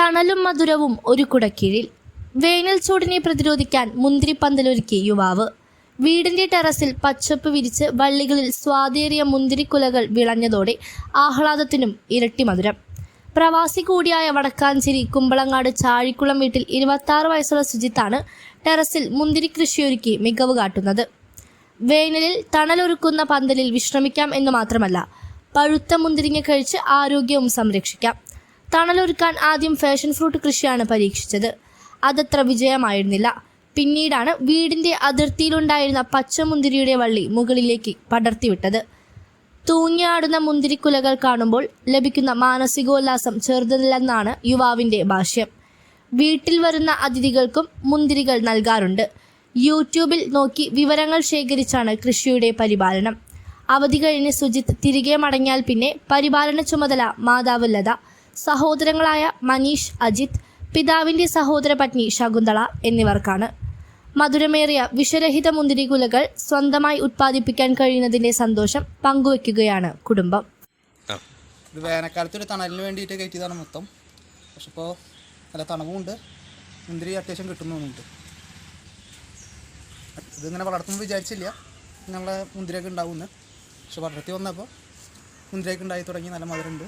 തണലും മധുരവും ഒരു കുടക്കീഴിൽ. വേനൽ ചൂടിനെ പ്രതിരോധിക്കാൻ മുന്തിരിപ്പന്തലൊരുക്കി യുവാവ്. വീടിന്റെ ടെറസിൽ പച്ചപ്പ് വിരിച്ച് വള്ളികളിൽ സ്വാതേറിയ മുന്തിരിക്കുലകൾ വിളഞ്ഞതോടെ ആഹ്ലാദത്തിനും ഇരട്ടി മധുരം. പ്രവാസി കൂടിയായ വടക്കാഞ്ചേരി കുമ്പളങ്ങാട് ചാഴിക്കുളം വീട്ടിൽ ഇരുപത്തി വയസ്സുള്ള സുജിത്താണ് ടെറസിൽ മുന്തിരി കൃഷിയൊരുക്കി മികവ് കാട്ടുന്നത്. വേനലിൽ തണലൊരുക്കുന്ന പന്തലിൽ വിശ്രമിക്കാം എന്ന് മാത്രമല്ല പഴുത്ത മുന്തിരിങ്ങ കഴിച്ച് ആരോഗ്യവും സംരക്ഷിക്കാം. തണലൊരുക്കാൻ ആദ്യം ഫാഷൻ ഫ്രൂട്ട് കൃഷിയാണ് പരീക്ഷിച്ചത്. അതത്ര വിജയമായിരുന്നില്ല. പിന്നീടാണ് വീടിന്റെ അതിർത്തിയിലുണ്ടായിരുന്ന പച്ചമുന്തിരിയുടെ വള്ളി മുകളിലേക്ക് പടർത്തിവിട്ടത്. തൂങ്ങിയാടുന്ന മുന്തിരിക്കുലകൾ കാണുമ്പോൾ ലഭിക്കുന്ന മാനസികോല്ലാസം ചെറുതല്ലെന്നാണ് യുവാവിന്റെ ഭാഷ്യം. വീട്ടിൽ വരുന്ന അതിഥികൾക്കും മുന്തിരികൾ നൽകാറുണ്ട്. യൂട്യൂബിൽ നോക്കി വിവരങ്ങൾ ശേഖരിച്ചാണ് കൃഷിയുടെ പരിപാലനം. അവധി കഴിഞ്ഞ് സുജിത്ത് തിരികെ മടങ്ങിയാൽ പിന്നെ പരിപാലന ചുമതല മാതാവ് ലത. സഹോദരങ്ങളായ മനീഷ് അജിത് പിതാവിന്റെ സഹോദര പത്നി ശകുന്തള എന്നിവർക്കാണ്. മധുരമേറിയ വിഷരഹിത മുന്തിരികുലകൾ സ്വന്തമായി ഉത്പാദിപ്പിക്കാൻ കഴിയുന്നതിന്റെ സന്തോഷം പങ്കുവെക്കുകയാണ് കുടുംബം. ഇത് വേനൽക്കാലത്ത് ഒരു തണലിന് വേണ്ടിയിട്ട് കയറ്റിയതാണ് മൊത്തം. പക്ഷെ ഇപ്പോൾ നല്ല തണവുമുണ്ട് മുന്തിരി അത്യാവശ്യം കിട്ടുന്നുമുണ്ട് ഇതിങ്ങനെ വളർത്തുമ്പോൾ വിചാരിച്ചില്ല. ഞങ്ങളെ മുന്തിരിയൊക്കെ ഉണ്ടാവുമെന്ന്. പക്ഷെ വളർത്തി വന്നപ്പോൾ മുന്തിരിയൊക്കെ ഉണ്ടായി തുടങ്ങി. നല്ല മധുരമുണ്ട്.